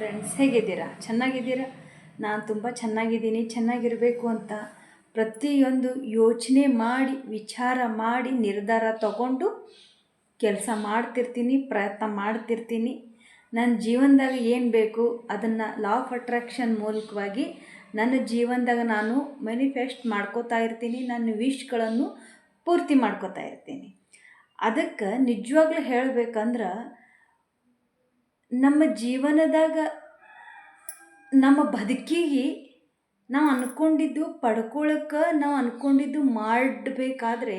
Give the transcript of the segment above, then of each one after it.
Friends ಹೇಗಿದ್ದೀರಾ? ಚೆನ್ನಾಗಿದ್ದೀರಾ? ನಾನು ತುಂಬ ಚೆನ್ನಾಗಿದ್ದೀನಿ, ಚೆನ್ನಾಗಿರಬೇಕು ಅಂತ ಪ್ರತಿಯೊಂದು ಯೋಚನೆ ಮಾಡಿ, ವಿಚಾರ ಮಾಡಿ, ನಿರ್ಧಾರ ತಗೊಂಡು ಕೆಲಸ ಮಾಡ್ತಿರ್ತೀನಿ, ಪ್ರಯತ್ನ ಮಾಡ್ತಿರ್ತೀನಿ. ನನ್ನ ಜೀವನದಾಗ ಏನು ಬೇಕು ಅದನ್ನು ಲಾ ಆಫ್ ಅಟ್ರಾಕ್ಷನ್ ಮೂಲಕವಾಗಿ ನನ್ನ ಜೀವನದಾಗ ನಾನು ಮ್ಯಾನಿಫೆಸ್ಟ್ ಮಾಡ್ಕೋತಾ ಇರ್ತೀನಿ, ನನ್ನ ವಿಶ್ಗಳನ್ನು ಪೂರ್ತಿ ಮಾಡ್ಕೋತಾ ಇರ್ತೀನಿ. ಅದಕ್ಕೆ ನಿಜವಾಗ್ಲೂ ಹೇಳ್ಬೇಕಂದ್ರೆ ನಮ್ಮ ಜೀವನದಾಗ ನಮ್ಮ ಬದುಕಿಗೆ ನಾವು ಅಂದ್ಕೊಂಡಿದ್ದು ಪಡ್ಕೊಳಕ್ಕೆ ನಾವು ಅಂದ್ಕೊಂಡಿದ್ದು ಮಾಡಬೇಕಾದ್ರೆ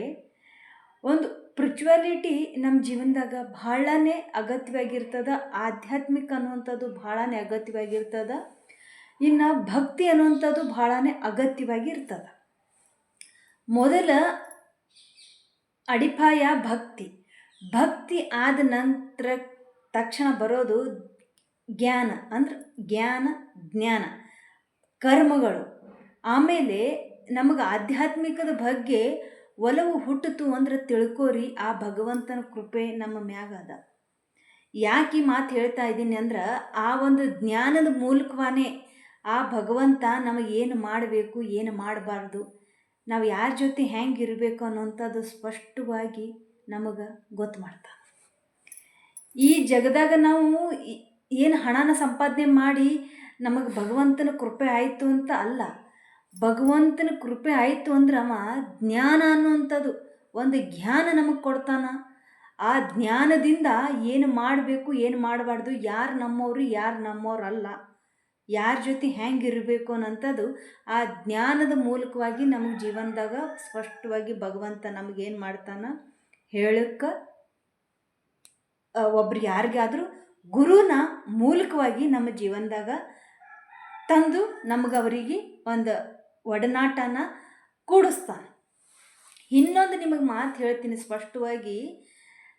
ಒಂದು ಸ್ಪಿರಿಚುವಾಲಿಟಿ ನಮ್ಮ ಜೀವನದಾಗ ಭಾಳನೇ ಅಗತ್ಯವಾಗಿರ್ತದ, ಆಧ್ಯಾತ್ಮಿಕ ಅನ್ನುವಂಥದ್ದು ಭಾಳನೇ ಅಗತ್ಯವಾಗಿರ್ತದೆ, ಇನ್ನು ಭಕ್ತಿ ಅನ್ನುವಂಥದ್ದು ಭಾಳನೇ ಅಗತ್ಯವಾಗಿರ್ತದ. ಮೊದಲ ಅಡಿಪಾಯ ಭಕ್ತಿ. ಭಕ್ತಿ ಆದ ನಂತರ ತಕ್ಷಣ ಬರೋದು ಜ್ಞಾನ, ಅಂದ್ರೆ ಜ್ಞಾನ ಜ್ಞಾನ, ಕರ್ಮಗಳು. ಆಮೇಲೆ ನಮಗೆ ಆಧ್ಯಾತ್ಮಿಕದ ಬಗ್ಗೆ ಒಲವು ಹುಟ್ಟಿತು ಅಂದ್ರೆ ತಿಳ್ಕೋರಿ, ಆ ಭಗವಂತನ ಕೃಪೆ ನಮ್ಮ ಮ್ಯಾಗ ಯಾಕೆ ಈ ಮಾತು ಹೇಳ್ತಾ ಇದ್ದೀನಿ ಅಂದ್ರೆ, ಆ ಒಂದು ಜ್ಞಾನದ ಮೂಲಕವಾನೇ ಆ ಭಗವಂತ ನಮಗೆ ಏನು ಮಾಡಬೇಕು, ಏನು ಮಾಡಬಾರ್ದು, ನಾವು ಯಾರ ಜೊತೆ ಹೆಂಗೆ ಇರಬೇಕು ಅನ್ನೋಂಥದ್ದು ಸ್ಪಷ್ಟವಾಗಿ ನಮಗೆ ಗೊತ್ತು ಮಾಡ್ತಾನೆ. ಈ ಜಗದಾಗ ನಾವು ಏನು ಹಣನ ಸಂಪಾದನೆ ಮಾಡಿ ನಮಗೆ ಭಗವಂತನ ಕೃಪೆ ಆಯಿತು ಅಂತ ಅಲ್ಲ. ಭಗವಂತನ ಕೃಪೆ ಆಯಿತು ಅಂದ್ರೆ ಅವ ಜ್ಞಾನ ಅನ್ನುವಂಥದ್ದು ಒಂದು ಜ್ಞಾನ ನಮಗೆ ಕೊಡ್ತಾನ. ಆ ಜ್ಞಾನದಿಂದ ಏನು ಮಾಡಬೇಕು, ಏನು ಮಾಡಬಾರ್ದು, ಯಾರು ನಮ್ಮವರು, ಯಾರು ನಮ್ಮವ್ರು ಅಲ್ಲ ಯಾರ ಜೊತೆ ಇರಬೇಕು ಅನ್ನೋಂಥದ್ದು ಆ ಜ್ಞಾನದ ಮೂಲಕವಾಗಿ ನಮಗೆ ಜೀವನದಾಗ ಸ್ಪಷ್ಟವಾಗಿ ಭಗವಂತ ನಮಗೇನು ಮಾಡ್ತಾನೆ? ಹೇಳಕ್ಕೆ ಒಬ್ರು ಯಾರಿಗಾದರೂ ಗುರುನ ಮೂಲಕವಾಗಿ ನಮ್ಮ ಜೀವನದಾಗ ತಂದು ನಮಗೆ ಅವರಿಗೆ ಒಂದು ಒಡನಾಟನ ಕೂಡಿಸ್ತಾನೆ. ಇನ್ನೊಂದು ನಿಮಗೆ ಮಾತು ಹೇಳ್ತೀನಿ ಸ್ಪಷ್ಟವಾಗಿ,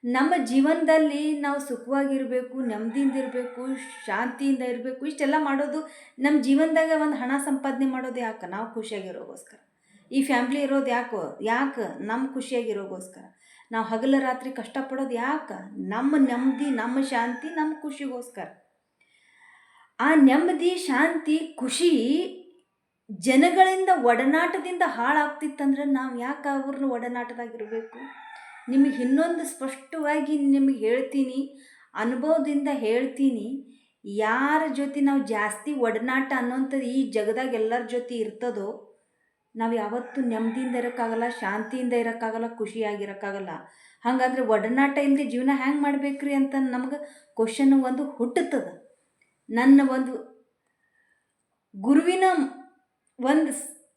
ನಮ್ಮ ಜೀವನದಲ್ಲಿ ನಾವು ಸುಖವಾಗಿರಬೇಕು, ನೆಮ್ಮದಿಯಿಂದ ಇರಬೇಕು, ಶಾಂತಿಯಿಂದ ಇರಬೇಕು, ಇಷ್ಟೆಲ್ಲ ಮಾಡೋದು ನಮ್ಮ ಜೀವನದಾಗ ಒಂದು ಹಣ ಸಂಪಾದನೆ ಮಾಡೋದು ಯಾಕೆ? ನಾವು ಖುಷಿಯಾಗಿರೋಗೋಸ್ಕರ. ಈ ಫ್ಯಾಮ್ಲಿ ಇರೋದು ಯಾಕೋ, ಯಾಕೆ? ನಮ್ಮ ಖುಷಿಯಾಗಿರೋಗೋಸ್ಕರ. ನಾವು ಹಗಲು ರಾತ್ರಿ ಕಷ್ಟಪಡೋದು ಯಾಕೆ? ನಮ್ಮ ನೆಮ್ಮದಿ, ನಮ್ಮ ಶಾಂತಿ, ನಮ್ಮ ಖುಷಿಗೋಸ್ಕರ. ಆ ನೆಮ್ಮದಿ, ಶಾಂತಿ, ಖುಷಿ ಜನಗಳಿಂದ ಒಡನಾಟದಿಂದ ಹಾಳಾಗ್ತಿತ್ತಂದ್ರೆ ನಾವು ಯಾಕೆ ಅವ್ರನ್ನ ಒಡನಾಟದಾಗಿರಬೇಕು? ನಿಮಗೆ ಇನ್ನೊಂದು ಸ್ಪಷ್ಟವಾಗಿ ನಿಮಗೆ ಹೇಳ್ತೀನಿ, ಅನುಭವದಿಂದ ಹೇಳ್ತೀನಿ. ಯಾರ ಜೊತೆ ನಾವು ಜಾಸ್ತಿ ಒಡನಾಟ ಅನ್ನೋಂಥದ್ದು ಈ ಜಗದಾಗ ಎಲ್ಲರ ಜೊತೆ ಇರ್ತದೋ ನಾವು ಯಾವತ್ತೂ ನೆಮ್ಮದಿಯಿಂದ ಇರೋಕ್ಕಾಗಲ್ಲ, ಶಾಂತಿಯಿಂದ ಇರೋಕ್ಕಾಗಲ್ಲ, ಖುಷಿಯಾಗಿರೋಕ್ಕಾಗಲ್ಲ. ಹಾಗಾದ್ರೆ ಒಡನಾಟ ಇಲ್ಲದೆ ಜೀವನ ಹ್ಯಾಂಗೆ ಮಾಡ್ಬೇಕ್ರಿ ಅಂತ ನಮ್ಗೆ ಕ್ವಶನ್ ಒಂದು ಹುಟ್ಟುತ್ತದ. ನನ್ನ ಒಂದು ಗುರುವಿನ ಒಂದು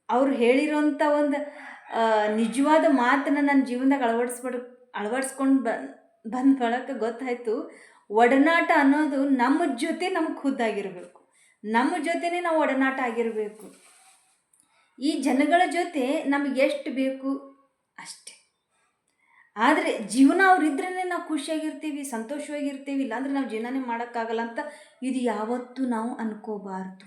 ಅವ್ರು ಹೇಳಿರೋಂಥ ಒಂದು ನಿಜವಾದ ಮಾತನ್ನು ನನ್ನ ಜೀವನದಾಗ ಅಳವಡಿಸ್ಬಿಡ್, ಅಳವಡಿಸ್ಕೊಂಡು ಬ, ಬಂದ ಬಳಕ ಗೊತ್ತಾಯಿತು. ಒಡನಾಟ ಅನ್ನೋದು ನಮ್ಮ ಜೊತೆ ನಮಗೆ ಖುದ್ದಾಗಿರಬೇಕು. ನಮ್ಮ ಜೊತೆನೇ ನಾವು ಒಡನಾಟ ಆಗಿರಬೇಕು. ಈ ಜನಗಳ ಜೊತೆ ನಮಗೆ ಎಷ್ಟು ಬೇಕು? ಅಷ್ಟೇ. ಆದರೆ ಜೀವನ ಅವ್ರಿದ್ರೇ ನಾವು ಖುಷಿಯಾಗಿರ್ತೀವಿ, ಸಂತೋಷವಾಗಿರ್ತೀವಿ, ಇಲ್ಲಾಂದರೆ ನಾವು ಜೀವನನೇ ಮಾಡೋಕ್ಕಾಗಲ್ಲ ಅಂತ ಇದು ಯಾವತ್ತೂ ನಾವು ಅನ್ಕೋಬಾರ್ದು.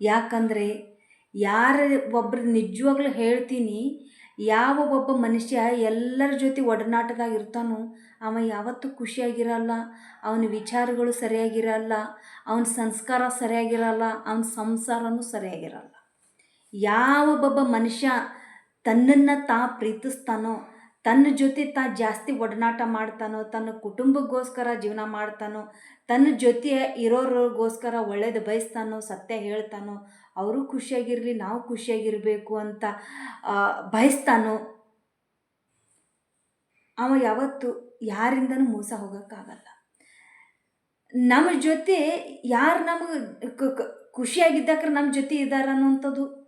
ಯಾಕಂದರೆ ಯಾರ ಒಬ್ಬರು ನಿಜವಾಗ್ಲೂ ಹೇಳ್ತೀನಿ, ಯಾವ ಒಬ್ಬ ಮನುಷ್ಯ ಎಲ್ಲರ ಜೊತೆ ಒಡನಾಟದಾಗ ಇರ್ತಾನೋ, ಅವ ಯಾವತ್ತೂ ಖುಷಿಯಾಗಿರಲ್ಲ, ಅವನ ವಿಚಾರಗಳು ಸರಿಯಾಗಿರಲ್ಲ, ಅವನ ಸಂಸ್ಕಾರ ಸರಿಯಾಗಿರಲ್ಲ, ಅವನ ಸಂಸಾರನೂ ಸರಿಯಾಗಿರಲ್ಲ. ಯಾವ ಒಬ್ಬ ಮನುಷ್ಯ ತನ್ನನ್ನು ತಾ ಪ್ರೀತಿಸ್ತಾನೋ, ತನ್ನ ಜೊತೆ ತಾ ಜಾಸ್ತಿ ಒಡನಾಟ ಮಾಡ್ತಾನೋ, ತನ್ನ ಕುಟುಂಬಕ್ಕೋಸ್ಕರ ಜೀವನ ಮಾಡ್ತಾನೋ, ತನ್ನ ಜೊತೆ ಇರೋರಿಗೋಸ್ಕರ ಒಳ್ಳೇದು ಬಯಸ್ತಾನೋ, ಸತ್ಯ ಹೇಳ್ತಾನೋ, ಅವರು ಖುಷಿಯಾಗಿರಲಿ, ನಾವು ಖುಷಿಯಾಗಿರಬೇಕು ಅಂತ ಬಯಸ್ತಾನೋ, ಅವ ಯಾವತ್ತು ಯಾರಿಂದನೂ ಮೋಸ ಹೋಗೋಕ್ಕಾಗಲ್ಲ. ನಮ್ಮ ಜೊತೆ ಯಾರು ನಮಗೆ ಖುಷಿಯಾಗಿದ್ದಕ್ರೆ ನಮ್ಮ ಜೊತೆ ಇದ್ದಾರೆ ಅನ್ನೋಂಥದ್ದು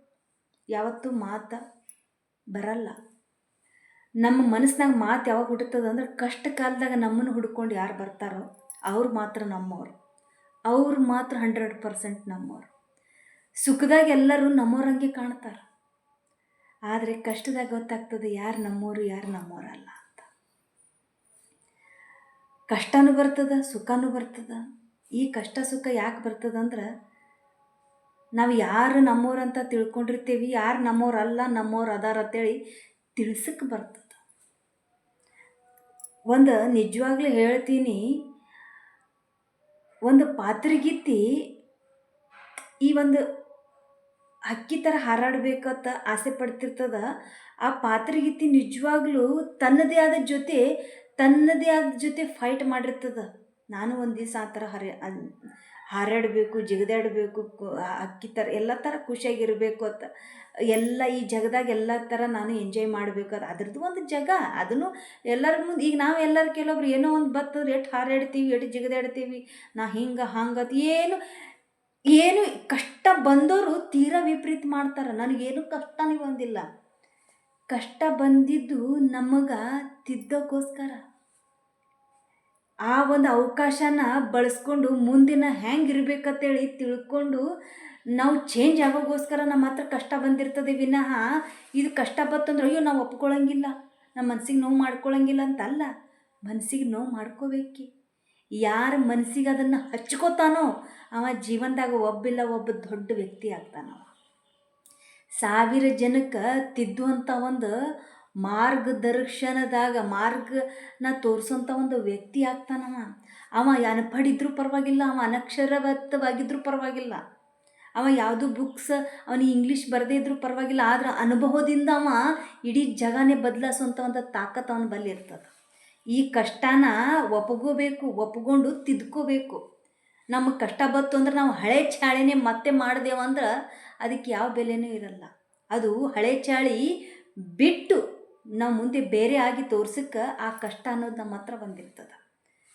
ಯಾವತ್ತೂ ಮಾತು ಬರಲ್ಲ. ನಮ್ಮ ಮನಸ್ಸಿನಾಗ ಮಾತು ಯಾವಾಗ ಹುಡುತ್ತದ ಅಂದ್ರೆ ಕಷ್ಟ ಕಾಲದಾಗ ನಮ್ಮನ್ನು ಹುಡ್ಕೊಂಡು ಯಾರು ಬರ್ತಾರೋ ಅವ್ರು ಮಾತ್ರ ನಮ್ಮವ್ರು. ಅವ್ರು ಮಾತ್ರ ಹಂಡ್ರೆಡ್ ಪರ್ಸೆಂಟ್ ನಮ್ಮವ್ರು. ಸುಖದಾಗ ಎಲ್ಲರೂ ನಮ್ಮವ್ರಂಗೆ ಕಾಣ್ತಾರೆ. ಆದರೆ ಕಷ್ಟದಾಗ ಗೊತ್ತಾಗ್ತದೆ ಯಾರು ನಮ್ಮವರು ಯಾರು ನಮ್ಮವರಲ್ಲ ಅಂತ. ಕಷ್ಟನೂ ಬರ್ತದ, ಸುಖನೂ ಬರ್ತದ. ಈ ಕಷ್ಟ, ಸುಖ ಯಾಕೆ ಬರ್ತದಂದ್ರೆ ನಾವು ಯಾರು ನಮ್ಮವ್ರು ಅಂತ ತಿಳ್ಕೊಂಡಿರ್ತೀವಿ, ಯಾರು ನಮ್ಮವ್ರಲ್ಲ ನಮ್ಮೋರು ಅದಾರ ಅಂತೇಳಿ ತಿಳ್ಸಕ್ಕೆ ಬರ್ತದೆ. ಒಂದು ನಿಜವಾಗ್ಲೂ ಹೇಳ್ತೀನಿ, ಒಂದು ಪಾತ್ರಗಿತ್ತಿ ಈ ಒಂದು ಹಕ್ಕಿ ಥರ ಹಾರಾಡಬೇಕಂತ ಆಸೆ ಪಡ್ತಿರ್ತದ, ಆ ಪಾತ್ರಗಿತ್ತಿ ನಿಜವಾಗ್ಲೂ ತನ್ನದೇ ಆದ ಜೊತೆ, ತನ್ನದೇ ಆದ ಜೊತೆ ಫೈಟ್ ಮಾಡಿರ್ತದ. ನಾನು ಒಂದು ದಿವಸ ಆ ಥರ ಹರಿ ಹಾರಾಡಬೇಕು, ಜಿಗಿದಾಡಬೇಕು ಅಕ್ಕಿ ಥರ ಎಲ್ಲ ಥರ ಖುಷಿಯಾಗಿರಬೇಕು ಅಂತ. ಎಲ್ಲ ಈ ಜಗದಾಗ ಎಲ್ಲ ಥರ ನಾನು ಎಂಜಾಯ್ ಮಾಡಬೇಕು ಅದು. ಅದ್ರದ್ದು ಒಂದು ಜಗ. ಅದನ್ನು ಎಲ್ಲರ ಮುಂದೆ, ಈಗ ನಾವು ಎಲ್ಲರೂ ಕೆಲವೊಬ್ರು ಏನೋ ಒಂದು ಬತ್ತು ಎಷ್ಟು ಹಾರಾಡ್ತೀವಿ, ಎಷ್ಟು ಜಿಗಿದಾಡ್ತೀವಿ, ನಾ ಹಿಂಗೆ, ಹಂಗೆ ಅಂತ ಏನು ಏನು ಕಷ್ಟ ಬಂದವರು ತೀರಾ ವಿಪರೀತ ಮಾಡ್ತಾರೆ. ನನಗೇನು ಕಷ್ಟನೇ ಬಂದಿಲ್ಲ. ಕಷ್ಟ ಬಂದಿದ್ದು ನಮಗೆ ತಿದ್ದೋಕ್ಕೋಸ್ಕರ. ಆ ಒಂದು ಅವಕಾಶನ ಬಳಸ್ಕೊಂಡು ಮುಂದಿನ ಹೆಂಗೆ ಇರ್ಬೇಕಂತೇಳಿ ತಿಳ್ಕೊಂಡು ನಾವು ಚೇಂಜ್ ಆಗೋಗೋಸ್ಕರ ನಮ್ಮ ಹತ್ರ ಕಷ್ಟ ಬಂದಿರ್ತದೆ ವಿನಃ ಇದು ಕಷ್ಟ ಬತ್ತಂದ್ರೆ ಅಯ್ಯೋ ನಾವು ಒಪ್ಕೊಳ್ಳೋಂಗಿಲ್ಲ ನಮ್ಮ ಮನ್ಸಿಗೆ ನೋವು ಮಾಡ್ಕೊಳ್ಳೋಂಗಿಲ್ಲ ಅಂತಲ್ಲ ಮನಸ್ಸಿಗೆ ನೋವು ಮಾಡ್ಕೋಬೇಕಿ. ಯಾರ ಮನಸ್ಸಿಗೆ ಅದನ್ನು ಹಚ್ಕೋತಾನೋ ಅವ ಜೀವನದಾಗ ಒಬ್ಬಿಲ್ಲ ಒಬ್ಬ ದೊಡ್ಡ ವ್ಯಕ್ತಿ ಆಗ್ತಾನವ. ಸಾವಿರ ಜನಕ್ಕೆ ತಿದ್ದುವಂಥ ಒಂದು ಮಾರ್ಗದರ್ಶನದಾಗ, ಮಾರ್ಗನ ತೋರಿಸೋಂಥ ಒಂದು ವ್ಯಕ್ತಿ ಆಗ್ತಾನವ ಅವ. ಅನ್ಪಡಿದ್ರೂ ಪರವಾಗಿಲ್ಲ, ಅವ ಅನಕ್ಷರವತ್ತವಾಗಿದ್ದರೂ ಪರವಾಗಿಲ್ಲ. ಅವ ಯಾವುದು ಬುಕ್ಸ್ ಅವನಿಗೆ ಇಂಗ್ಲೀಷ್ ಬರದೇ ಇದ್ರೂ ಪರವಾಗಿಲ್ಲ, ಆದ್ರೆ ಅನುಭವದಿಂದ ಅವ ಇಡೀ ಜಗನೇ ಬದಲಾಯಿಸೋಂಥ ಒಂದು ತಾಕತ್ತು ಅವನ ಬಲ್ಲಿ ಇರ್ತದೆ. ಈ ಕಷ್ಟನ ಒಪ್ಕೋಬೇಕು ಒಪ್ಕೊಂಡು ತಿದ್ಕೋಬೇಕು. ನಮಗೆ ಕಷ್ಟ ಬತ್ತು ಅಂದ್ರೆ ನಾವು ಹಳೆ ಚಾಳಿನೇ ಮತ್ತೆ ಮಾಡಿದೆವು ಅಂದ್ರೆ ಅದಕ್ಕೆ ಯಾವ ಬೆಲೆನೂ ಇರಲ್ಲ. ಅದು ಹಳೆ ಚಾಳಿ ಬಿಟ್ಟು ನಾವು ಮುಂದೆ ಬೇರೆ ಆಗಿ ತೋರ್ಸಕ್ಕೆ ಆ ಕಷ್ಟ ಅನ್ನೋದು ನಮ್ಮ ಹತ್ರ ಬಂದಿರ್ತದೆ.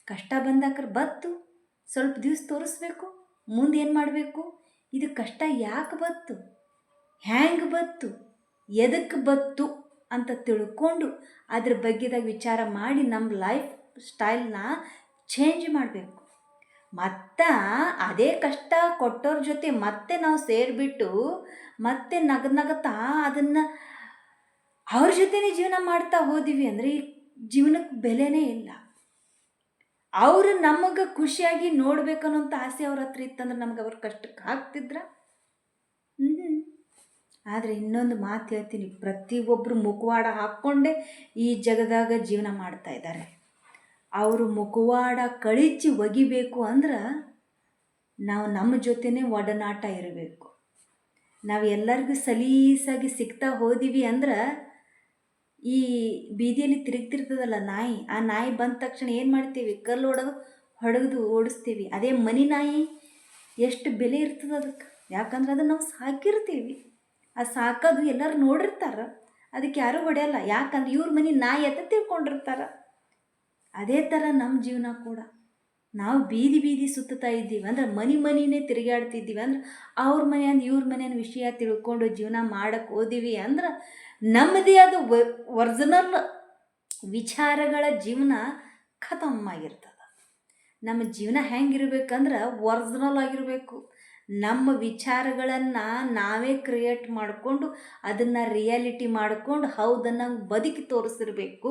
ಕಷ್ಟ ಬಂದಾಕ್ರೆ ಬತ್ತು, ಸ್ವಲ್ಪ ದಿವಸ ತೋರಿಸ್ಬೇಕು, ಮುಂದೆ ಏನು ಮಾಡಬೇಕು? ಇದು ಕಷ್ಟ ಯಾಕೆ ಬತ್ತು? ಹ್ಯಾಂಗೆ ಬತ್ತು? ಎದಕ್ಕೆ ಬತ್ತು ಅಂತ ತಿಳ್ಕೊಂಡು ಅದ್ರ ಬಗ್ಗೆದಾಗ ವಿಚಾರ ಮಾಡಿ ನಮ್ಮ ಲೈಫ್ ಸ್ಟೈಲ್ನ ಚೇಂಜ್ ಮಾಡಬೇಕು. ಮತ್ತು ಅದೇ ಕಷ್ಟ ಕೊಟ್ಟೋರ ಜೊತೆ ಮತ್ತೆ ನಾವು ಸೇರಿಬಿಟ್ಟು ಮತ್ತೆ ನಗ ನಗತಾ ಅದನ್ನು ಅವ್ರ ಜೊತೆನೇ ಜೀವನ ಮಾಡ್ತಾ ಹೋದಿವಿ ಅಂದರೆ ಈ ಜೀವನಕ್ಕೆ ಬೆಲೆನೇ ಇಲ್ಲ. ಅವರು ನಮಗೆ ಖುಷಿಯಾಗಿ ನೋಡ್ಬೇಕನ್ನೋಂಥ ಆಸೆ ಅವ್ರ ಹತ್ರ ಇತ್ತಂದ್ರೆ ನಮ್ಗೆ ಅವ್ರ ಕಷ್ಟಕ್ಕೆ ಹಾಕ್ತಿದ್ರ ಹ್ಞೂ ಆದರೆ ಇನ್ನೊಂದು ಮಾತು ಹೇಳ್ತೀನಿ. ಪ್ರತಿಯೊಬ್ಬರು ಮುಖವಾಡ ಹಾಕ್ಕೊಂಡೇ ಈ ಜಗದಾಗ ಜೀವನ ಮಾಡ್ತಾ ಇದ್ದಾರೆ ಅವರು ಮುಖವಾಡ ಕಳಿಚಿ ಒಗಿಬೇಕು ಅಂದ್ರೆ ನಾವು ನಮ್ಮ ಜೊತೆನೇ ಒಡನಾಟ ಇರಬೇಕು. ನಾವು ಎಲ್ಲರಿಗೂ ಸಲೀಸಾಗಿ ಸಿಗ್ತಾ ಹೋದಿವಿ ಅಂದ್ರೆ ಈ ಬೀದಿಯಲ್ಲಿ ತಿರುಗ್ತಿರ್ತದಲ್ಲ ನಾಯಿ, ಆ ನಾಯಿ ಬಂದ ತಕ್ಷಣ ಏನು ಮಾಡ್ತೀವಿ? ಕಲ್ಲು ಹೊಡೆದು ಹೊಡೆದು ಓಡಿಸ್ತೀವಿ. ಅದೇ ಮನಿ ನಾಯಿ ಎಷ್ಟು ಬೆಲೆ ಇರ್ತದೆ ಅದಕ್ಕೆ? ಯಾಕಂದ್ರೆ ಅದನ್ನು ನಾವು ಸಾಕಿರ್ತೀವಿ. ಆ ಸಾಕೋದು ಎಲ್ಲರೂ ನೋಡಿರ್ತಾರೆ. ಅದಕ್ಕೆ ಯಾರೂ ಹೊಡೆಯಲ್ಲ. ಯಾಕಂದ್ರೆ ಇವ್ರ ಮನೆ ನಾಯಿ ಅಂತ ತಿಳ್ಕೊಂಡಿರ್ತಾರೆ. ಅದೇ ಥರ ನಮ್ಮ ಜೀವನ ಕೂಡ. ನಾವು ಬೀದಿ ಬೀದಿ ಸುತ್ತುತ್ತಾ ಇದ್ದೀವಿ ಅಂದ್ರೆ ಮನೆ ಮನಿನೇ ತಿರುಗಾಡ್ತಿದ್ದೀವಿ ಅಂದ್ರೆ ಅವ್ರ ಮನೆ ಇವ್ರ ಮನೆಯ ವಿಷಯ ತಿಳ್ಕೊಂಡು ಜೀವನ ಮಾಡಕ್ಕೆ ಹೋದಿವಿ ಅಂದ್ರೆ ನಮ್ಮದೇ ಆದ ಒರ್ಜಿನಲ್ ವಿಚಾರಗಳ ಜೀವನ ಖತಮ್ ಆಗಿರ್ತದೆ. ನಮ್ಮ ಜೀವನ ಹೆಂಗಿರ್ಬೇಕಂದ್ರೆ ಒರ್ಜಿನಲ್ ಆಗಿರಬೇಕು. ನಮ್ಮ ವಿಚಾರಗಳನ್ನು ನಾವೇ ಕ್ರಿಯೇಟ್ ಮಾಡಿಕೊಂಡು ಅದನ್ನು ರಿಯಾಲಿಟಿ ಮಾಡಿಕೊಂಡು ಹೌದನ್ನು ಬದುಕಿ ತೋರಿಸಿರ್ಬೇಕು.